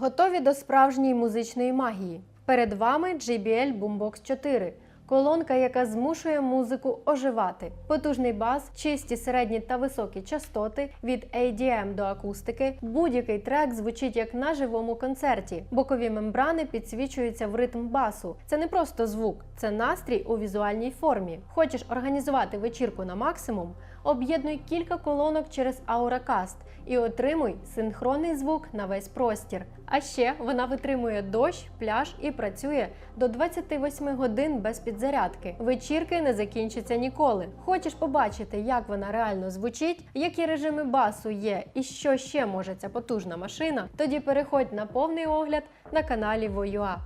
Готові до справжньої музичної магії. Перед вами JBL Boombox 4. Колонка, яка змушує музику оживати. Потужний бас, чисті середні та високі частоти від ADM до акустики. Будь-який трек звучить як на живому концерті. Бокові мембрани підсвічуються в ритм басу. Це не просто звук, це настрій у візуальній формі. Хочеш організувати вечірку на максимум? Об'єднуй кілька колонок через Auracast і отримуй синхронний звук на весь простір. А ще вона витримує дощ, пляж і працює до 28 годин без підзарядки. Вечірки не закінчаться ніколи. Хочеш побачити, як вона реально звучить, які режими басу є і що ще може ця потужна машина? Тоді переходь на повний огляд на каналі Voyua.